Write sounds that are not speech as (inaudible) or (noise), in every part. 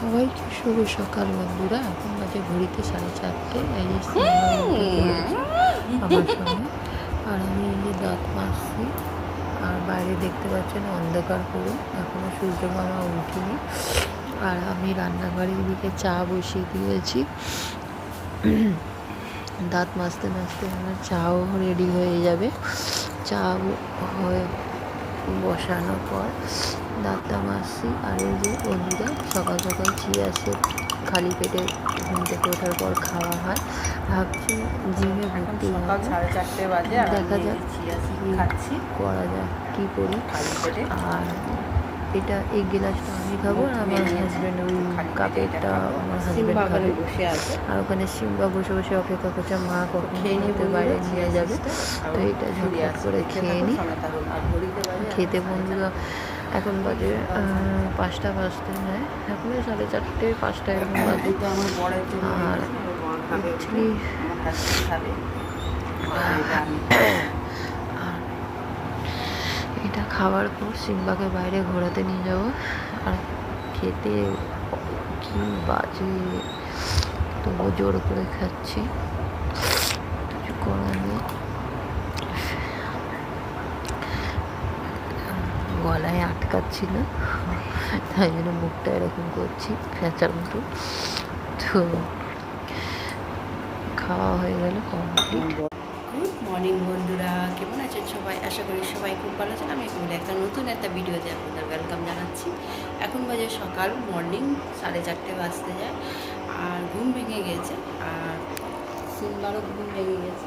সবাইকে শুভ সকাল বন্ধুরা এখন বাজে ঘড়িতে সাড়ে চারটে এই আমার সঙ্গে। আর আমি এই যে দাঁত মাজছি আর বাইরে দেখতে পাচ্ছেন অন্ধকার পুরো এখনও সূর্য মামা উঠিনি। আর আমি রান্নাঘরের দিকে চা বসিয়ে দিয়েছি। দাঁত মাজতে মাজতে আমার চাও রেডি হয়ে যাবে। চা হয়ে বসানোর পর আর এই যে বন্ধুরা সকাল সকাল চিয়া সেট খালি পেটে ঘুম থেকে ওঠার পর খাওয়া হয়। ভাবছি জিমে ভর্তি সকাল সাড়ে চারটে বাজে দেখা যাক খাচ্ছি। করা যায় কী করি। আর এটা এই গিলাসটা আমি খাব আর আমার হাজব্যান্ড ওই কাপেরটা আমার হাজব্যান্ড খাবে। আর ওখানে সিম্বা বসে বসে অপেক্ষা করছে মা কখন খেয়ে খেতে বাইরে নিয়ে যাবে। তো। এটা ঝটপট করে খেয়ে নিই খেতে বন্ধুরা এখন বাজে পাঁচটা বাজতে নেয় এখন সাড়ে চারটে, পাঁচটা এরকম বাজে। আর এটা খাওয়ার পর সিম্বাকে বাইরে ঘোরাতে নিয়ে যাব। আর খেতে কি বাজে তবু জোর করে খাচ্ছি। কিছু করার নেই। গলায় আটকাচ্ছিল। তাই জন্য মুখটা এরকম করছি, ফ্যাঁচার মতো। তো খাওয়া হয়ে গেল কমপ্লিট গুড মর্নিং বন্ধুরা, কেমন আছেন সবাই? আশা করি সবাই খুব ভালো আছেন। আমি এখন একটা নতুন একটা ভিডিওতে আপনাদের ওয়েলকাম জানাচ্ছি। এখন বাজে সকাল মর্নিং সাড়ে চারটে বাজতে যায়, আর ঘুম ভেঙে গেছে, আর সিম্বারও ঘুম ভেঙে গেছে।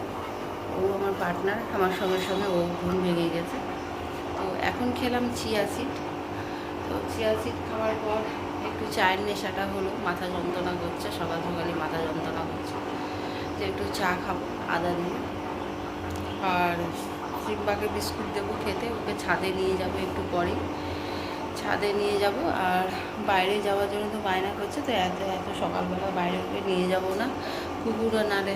ও আমার পার্টনার আমার সঙ্গে সঙ্গে ও ঘুম ভেঙে গেছে। তো এখন খেলাম চিয়া সিড। তো চিয়া সিড খাওয়ার পর একটু চায়ের নেশাটা হলো, মাথা যন্ত্রণা করছে, সকাল সকালে মাথা যন্ত্রণা করছে। যে একটু চা খাব, আদা দিয়ে। আর সিম্বাকে বিস্কুট দেবো খেতে, ওকে ছাদে নিয়ে যাব একটু পরেই। ছাদে নিয়ে যাব, আর বাইরে যাওয়ার জন্য তো বায়না করছে, তো এত এত সকালবেলা বাইরে নিয়ে যাব না। কুকুরও নালে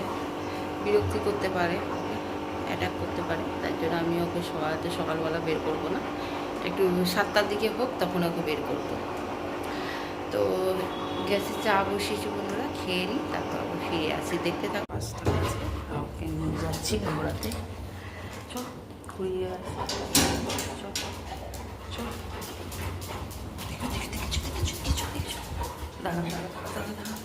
বিরক্তি করতে পারে। অ্যাটাক করতে পারে। তার জন্য আমি ওকে সকালতে সকালবেলা বের করব না। একটু সাতটার দিকে হোক, তখন ওকে বের করব। তো গ্যাসে চা বসিয়েছি বন্ধুরা, খেয়ে নিই, তারপর আবার ফিরে আসি। দেখতে থাকো। বাজে। ওকে, নিয়ে যাচ্ছি ঘোরাতে। চ ঘুরিয়ে আসি। চ চ দেখো দেখো দেখেছ দেখেছ দেখেছ দেখেছ দাঁড়া দাঁড়া দাঁড়া দাঁড়া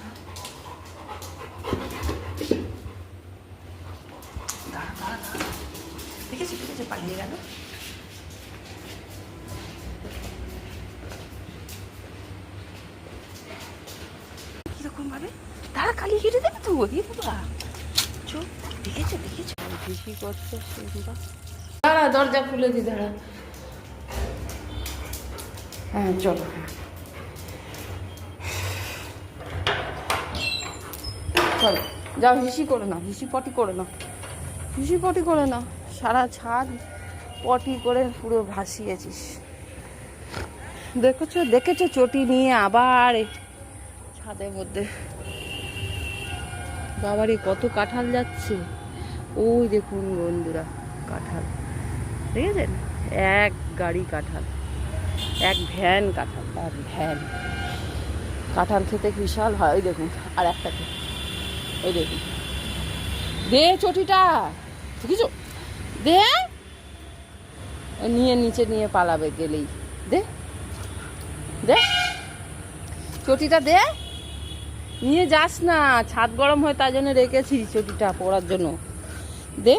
দাঁড়া দাঁড়া দাঁড়া দেখেছ দেখেছ পালিয়ে গেল কীরকম ভাবে দাঁড়া কালি হ্যাঁ চলো। যাও, হিসি করে না হিসি পটি করে না হিসি পটি করে না সারা ছাদ পটি করে পুরো ভাসিয়েছিস। দেখেছ দেখেছ, চটি নিয়ে আবার ছাদের মধ্যে বাবারে, কত কাঁঠাল যাচ্ছে। ওই দেখুন বন্ধুরা, কাঁঠাল। দেখেছেন? এক গাড়ি কাঁঠাল, এক ভ্যান কাঁঠাল, এক ভ্যান। কাঁঠাল খেতে বিশাল হয়, ওই দেখুন, আর একটা ওই দেখুন। দে চটিটা বুঝেছ দে। নিয়ে নিচে নিয়ে পালাবে গেলেই। দে দে। চটিটা দে। নিয়ে যাস না, ছাদ গরম হয় তার জন্য রেখেছি চটিটা পড়ার জন্য। দে।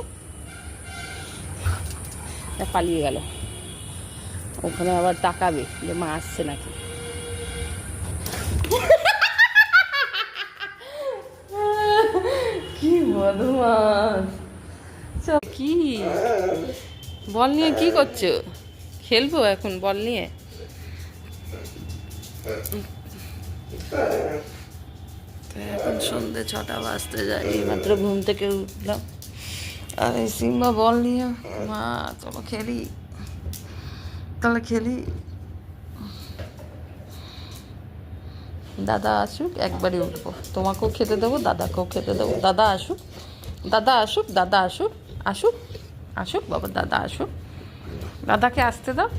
পালিয়ে গেল। ওখানে আবার তাকাবে যে মা আসছে নাকি। কি কি? বল নিয়ে কি করছ? খেলব এখন বল নিয়ে। এখন সন্ধ্যে ছটা বাজতে যায়। এইমাত্র ঘুম থেকে উঠলাম। আর এই সিম্বা বল নিয়ে। মা, চলো খেলি। তাহলে খেলি। দাদা আসুক, একবারই উঠবো। তোমাকেও খেতে দেবো, দাদাকেও খেতে দেবো। দাদা আসুক দাদা আসুক দাদা আসুক আসুক আসুক, বাবা, দাদা আসুক। দাদাকে আসতে দাও।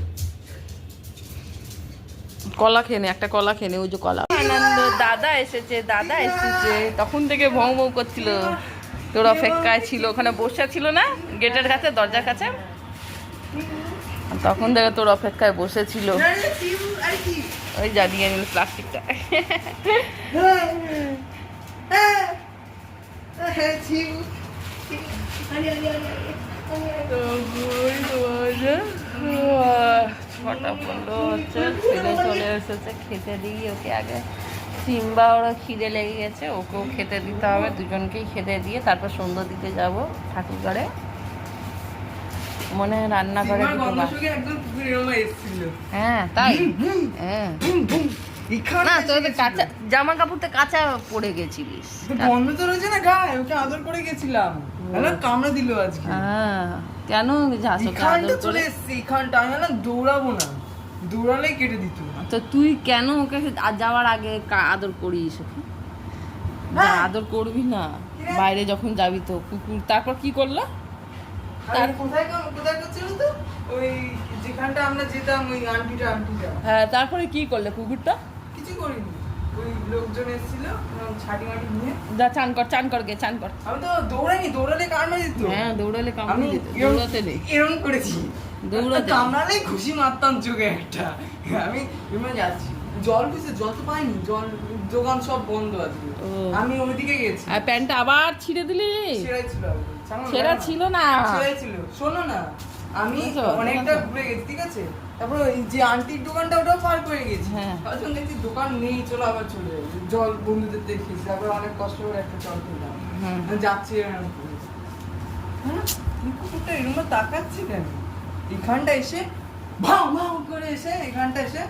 কলা খেয়ে নে একটা কলা খেয়ে নে ওই যে কলা। আনন্দ দাদা এসেছে দাদা এসেছে। তখন থেকে ভৌ ভৌ করছিল। তোর অপেক্ষায় ছিল ওখানে বসে ছিল না? গেটের কাছে দরজার কাছে? তখন থেকে তোর অপেক্ষায় বসেছিল ওই জানিয়ে নিল প্লাস্টিকটা। (laughs) ছটা পনেরো হচ্ছে ছেলে চলে এসেছে খেতে দিই ওকে আগে। সিম্বা ওরা খিদে লেগে গেছে ওকেও খেতে দিতে হবে দুজনকেই খেতে দিয়ে তারপর সন্ধ্যা দিতে যাব ঠাকুর ঘরে মনে হয় রান্নাঘরে হ্যাঁ তাই? হ্যাঁ। না তোর কাঁচা জামা কাপড় তো কাঁচা পরে গেছিলিস। বন্ধ তো রয়েছে না গায়ে ওকে আদর করে গেছিলাম। কামড়া দিল আজকে। হ্যাঁ। কেন ওকে এখানটা আদর চলে এসছি এখানটা আমি না দৌড়াবো না। দৌড়ালেই কেটে দিত। তো তুই কেন ওকে যাওয়ার আগে আদর করিস ওকে? যা, আদর করবি না বাইরে যখন যাবি তো কুকুর তারপর কি করল? কোথায় কোথায় করছিল তো? ওই যেখানটা আমরা যেতাম ওই আন্টিটা আন্টিটা। হ্যাঁ তারপরে কি করলে কুকুরটা? কিছু করিনি। ওই লোকজন এসেছিল ছাটি মাটি নিয়ে। যা চান কর চান কর গে চান কর। আমি তো দৌড়াইনি দৌড়ালে কামড়া দিত? হ্যাঁ দৌড়ালে কামড়ে দিত? দৌড়াতে নেই। এরম করেছি। দৌড়াতে নেই। খুশি মারতাম চোখে একটা। আমি এমনি যাচ্ছি। জল খুঁজছে জল তো পাইনি জল দোকান সব বন্ধ আছে। আমি ওইদিকে গেছি। আর প্যান্টটা আবার ছিঁড়ে দিলি? ছেঁড়াই ছিল ছেঁড়া ছিল না। ছেঁড়াই ছিল। শোনো না। আমি অনেকটা ঘুরে গেছি ঠিক আছে? তারপর ওই যে আন্টির দোকানটা ওটাও পার করে গেছি। হ্যাঁ। তখন দেখছি দোকান নেই চলো আবার চলে যাই। জল বন্ধুদের দেখিয়েছি তারপর অনেক কষ্ট করে একটা জল খেলাম। যাচ্ছি হ্যাঁ কুকুরটা তাকাচ্ছে কেন? এখানটা এসে ভাও ভাও করে এসে এখানটা এসে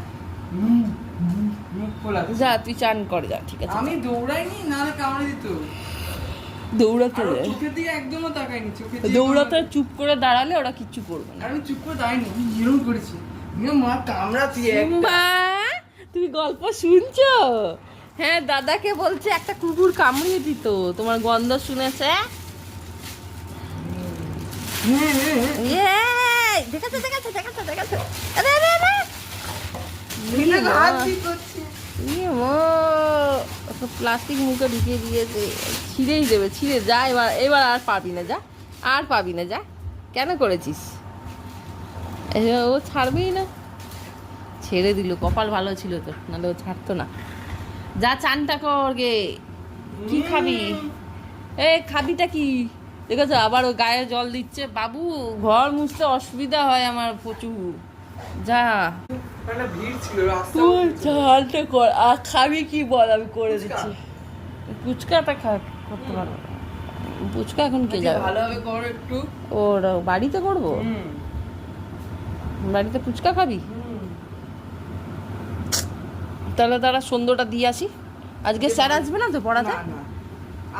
যা তুই চান কর যা ঠিক আছে আমি দৌড়াইনি নাহলে কামড়ে দিত। দৌড়াতে আর চোখের দিকে একদমও তাকাইনি চোখের দৌড়াতে চুপ করে দাঁড়ালে ওরা কিচ্ছু করবে না। আমি চুপ করে দাঁড়াইনি আমি করেছি। মা তুমি গল্প শুনছো? হ্যাঁ দাদাকে বলছে একটা কুকুর কামড়িয়ে দিত। তোমার গন্ধ শুনেছে? দেখাচ্ছে দেখাচ্ছে দেখাচ্ছে দেখাচ্ছে। আরে আরে আরে প্লাস্টিক মুখে ঢুকিয়ে দিয়েছে। ছিঁড়েই দেবে, ছিঁড়ে যা, এবার এবার আর পাবি না, যা, আর পাবি না, যা। কেন করেছিস? ও ছাড়বেই না। ছেড়ে দিল, কপাল ভালো ছিল তো, নাহলে ও ছাড়তো না। যা চানটা কর গে। কি খাবি? এ, খাবিটা কি? দেখেছ, আবার ও গায়ে জল দিচ্ছে। বাবু, ঘর মুছতে অসুবিধা হয় আমার প্রচুর। যা। ভিড় ছিল রাস্তা কর। আর খাবি কি বল? আমি করে দিচ্ছি। ফুচকাটা খা করতে পারব। ফুচকা এখন কে যাবে? ভালোভাবে করো একটু। ওর বাড়িতে করব? বাড়িতে ফুচকা খাবি? তাহলে তারা সন্ধ্যাটা দিয়ে আসি। আজকে স্যার আসবে না তো পড়াতে।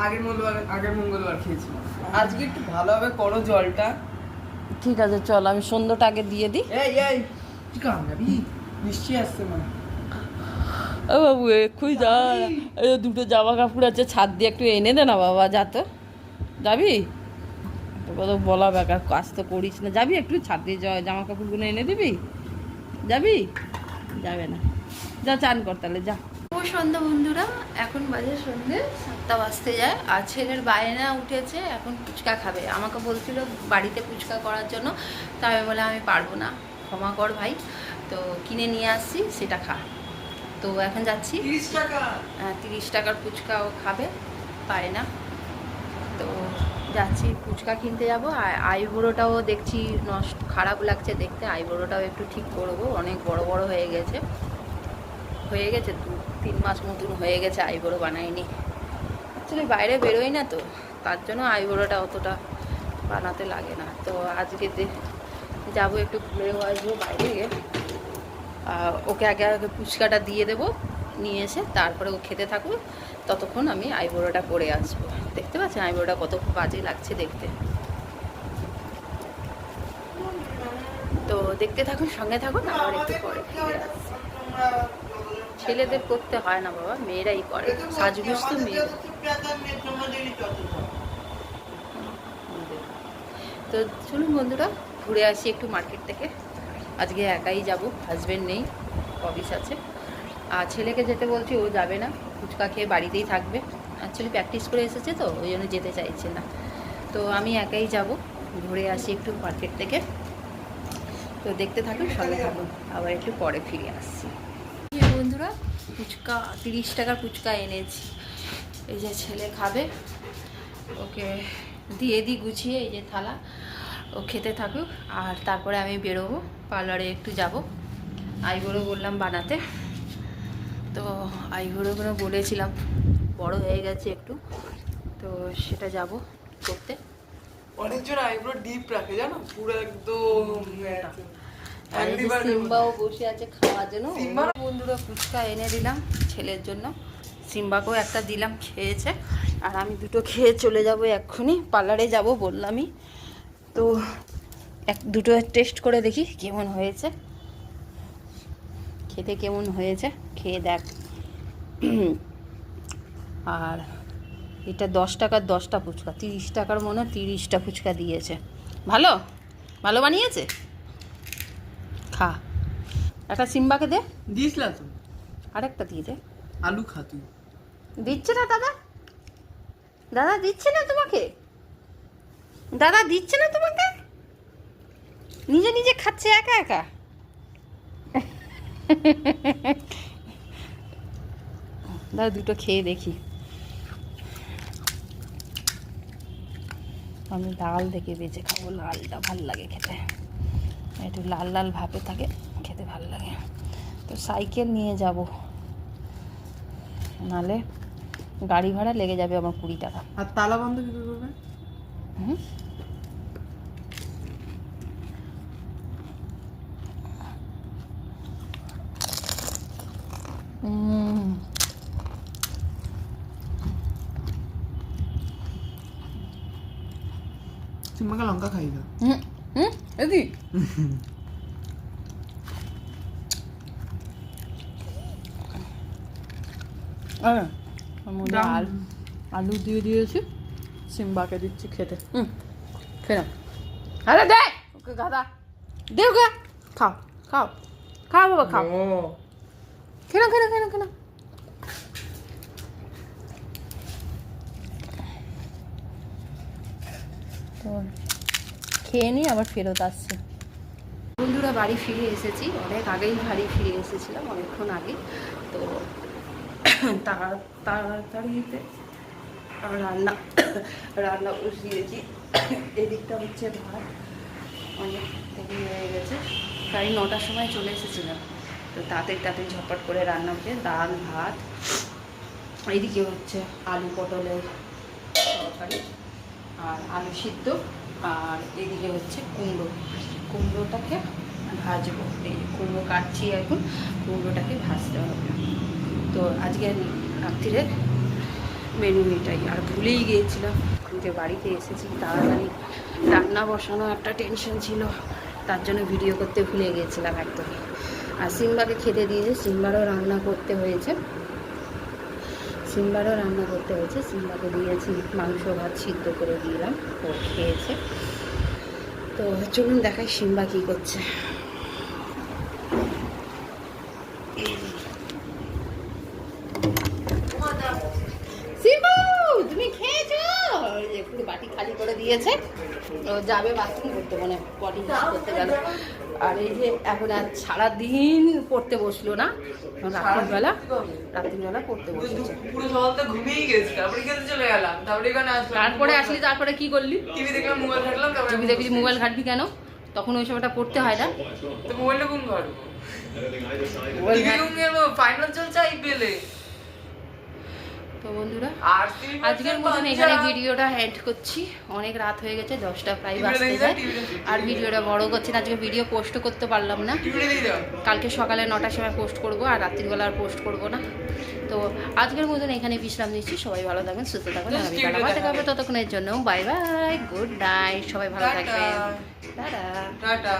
আগের মঙ্গলবার আগের মঙ্গলবার খেয়েছিলাম। আজকে একটু ভালোভাবে করো জলটা। ঠিক আছে চল আমি সন্ধ্যাটা আগে দিয়ে দিই। এই এই। কামড়াবি নিশ্চয়ই আসছে মা ও বাবু এক্ষুনি যা এই দুটো জামা কাপড় আছে ছাদ দিয়ে একটু এনে দে না বাবা যা তো। যাবি? কত বলা বেকার কাজ তো করিস না। যাবি একটু? ছাদ দিয়ে যা- জামা কাপড়গুলো এনে দিবি? যাবি? যাবে না। যা চান কর তাহলে যা। ও সন্ধ্যা বন্ধুরা এখন বাজে সন্ধে সাতটা বাজতে যায়। আর ছেলের বায়না উঠেছে এখন ফুচকা খাবে। আমাকে বলছিল বাড়িতে ফুচকা করার জন্য তা আমি বলে আমি পারব না। ক্ষমা কর ভাই। তো কিনে নিয়ে আসছি সেটা খা। তো এখন যাচ্ছি। তিরিশ তিরিশ টাকার ফুচকা ও খাবে পারে না। তো যাচ্ছি ফুচকা কিনতে যাব। আর আইবুড়োটাও দেখছি নষ্ট খারাপ লাগছে দেখতে। আইবুড়োটাও একটু ঠিক করব অনেক বড় বড় হয়ে গেছে। হয়ে গেছে দু তিন মাস মতন হয়ে গেছে আইবুড়ো বানাইনি। অ্যাকচুয়ালি বাইরে বেরোই না তো তার জন্য আইবুড়োটা অতটা বানাতে লাগে না। তো আজকে যাব একটু ঘুরে আসব বাইরে গিয়ে। ওকে আগে আগে ফুচকাটা দিয়ে দেবো, নিয়ে এসে তারপরে ও খেতে থাকুক। ততক্ষণ আমি আইবুড়োটা করে আসব। দেখতে পাচ্ছেন আইবুড়োটা কত বাজে লাগছে দেখতে। তো দেখতে থাকুন, সঙ্গে থাকুন, আবার একটু পরে ছেলেদের করতে হয় না বাবা, মেয়েরাই করে। সাজগুজ তো মেয়ে তো চলুন বন্ধুরা ঘুরে আসি একটু মার্কেট থেকে। আজকে একাই যাব হাজবেন্ড নেই অফিস আছে। আর ছেলেকে যেতে বলছি, ও যাবে না, ফুচকা খেয়ে বাড়িতেই থাকবে। অ্যাকচুয়ালি প্র্যাকটিস করে এসেছে তো, ওই জন্য যেতে চাইছে না। তো আমি একাই যাব, ঘুরে আসি একটু মার্কেট থেকে। তো দেখতে থাকুন, সঙ্গে থাকুন, আবার একটু পরে ফিরে আসছি। বন্ধুরা, ফুচকা, তিরিশ টাকার ফুচকা এনেছি। এই যে ছেলে খাবে, ওকে দিয়ে দিই গুছিয়ে, এই যে থালা। ও খেতে থাকুক। আর তারপরে আমি বেরোবো পার্লারে একটু যাব। আইবুড়ো বললাম বানাতে। তো আইবুড়োগুলো বলেছিলাম বড় হয়ে গেছে একটু। তো সেটা যাব করতে। অনেকজন আইব্রো ডিপ রাখে জানো? পুরো একদম আর এই যে একেবারে- সিম্বাও বসে আছে খাওয়ার জন্য? বন্ধুরা ফুচকা এনে দিলাম ছেলের জন্য। সিম্বাকেও একটা দিলাম খেয়েছে। আর আমি দুটো খেয়ে চলে যাব এক্ষুনি। পার্লারে যাব বললামই। তো এক দুটো টেস্ট করে দেখি কেমন হয়েছে। খেতে কেমন হয়েছে? খেয়ে দেখ। আর এটা দশ টাকার দশটা ফুচকা তিরিশ টাকার মনে হয় তিরিশটা ফুচকা দিয়েছে। ভালো? ভালো বানিয়েছে? খা। একটা সিম্বাকে দে। দিয়েছিলাম তো আরেকটা দিয়ে দে। আলু খা তুই। দিচ্ছে না দাদা? দাদা দিচ্ছে না তোমাকে? দাদা দিচ্ছে না তোমাকে? নিজে নিজে খাচ্ছে একা একা? দাদা দুটো খেয়ে দেখি। আমি লাল দেখে বেঁচে খাব লালটা ভালো লাগে খেতে। একটু লাল লাল ভাবে থাকে খেতে ভালো লাগে। তো সাইকেল নিয়ে যাব। নালে গাড়ি ভাড়া লেগে যাবে আমার কুড়ি টাকা। আর তালা বন্ধ কি করবে? হুম? সিম্মাকে লঙ্কা খাই না হুম, এদি আলু আলু দিয়ে দিয়েছি সিম্বাকে দিচ্ছি খেতে হুম খেলাম আরে দে ওকে গাদা দে ওকে খাও খাও খাও বাবা খাও খেলো খেলো খেলো খেলো তো খেয়ে নিয়ে আবার ফেরত আসছে। বন্ধুরা, বাড়ি ফিরে এসেছি। অনেক আগেই বাড়ি ফিরে এসেছিলাম, অনেকক্ষণ আগে। তো তাড়া তাড়াতাড়িতে রান্না রান্না বসিয়েছি। এদিকটা হচ্ছে ভাত। অনেক হয়ে গেছে। প্রায় নটার সময় চলে এসেছিলাম। তো তাড়াতাড়ি তাড়াতাড়ি ঝটপট করে রান্না হচ্ছে, ডাল, ভাত। এইদিকে হচ্ছে আলু পটলের তরকারি আর আলু সিদ্ধ। আর এদিকে হচ্ছে কুমড়ো। কুমড়োটাকে ভাজবো। এই কুমড়ো কাটছি এখন, কুমড়োটাকে ভাজতে হবে। তো আজকে রাত্রিরে মেনু এটাই। আর ভুলেই গিয়েছিলাম যে বাড়িতে এসেছি, তাড়াতাড়ি রান্না বসানো একটা টেনশন ছিল। তার জন্য ভিডিও করতে ভুলে গিয়েছিলাম একদম আর সিম্বাকে খেতে দিয়েছে সিম্বারও রান্না করতে হয়েছে। সিম্বারও রান্না করতে হয়েছে। সিম্বাকে দিয়েছি মাংস ভাত সিদ্ধ করে দিলাম। ও খেয়েছে। তো চলুন দেখাই সিম্বা কী করছে সিম্বু তুমি খেয়েছো বাটি খালি করে দিয়েছে। ও যাবে বাথরুম করতে মানে পটি করতে গেল। আর এই যে এখন আর সারাদিন পড়তে বসল না রাত্রিবেলা রাত্রিবেলা পড়তে বসেছে। পুরো তো গেছি তারপরে খেতে চলে গেলাম। তারপরে এখানে তারপরে আসলি তারপরে কি করলি? টিভি দেখলাম মোবাইল ঘাটলাম তারপরে তুমি দেখবি মোবাইল ঘাটবি কেন? তখন ওই সময়টা পড়তে হয় না। তো মোবাইলটা কোন ঘর? টিভি ফাইনাল চলছে আইপিএলে তো বন্ধুরা আজকের মতন এখানে ভিডিওটা হ্যান্ড করছি। অনেক রাত হয়ে গেছে দশটা প্রায় বাজতে যায়। আর ভিডিওটা বড় করছি না আজকে ভিডিও পোস্ট করতে পারলাম না। কালকে সকালে নটার সময় পোস্ট করব আর রাত্রিবেলা আর পোস্ট করব না। তো আজকের মতন এখানে বিশ্রাম নিচ্ছি। সবাই ভালো থাকবেন সুস্থ থাকবেন আমি দেখাবো দেখাবে। ততক্ষণের জন্য। বাই বাই গুড নাইট সবাই ভালো। থাকবেন। টাটা। টাটা।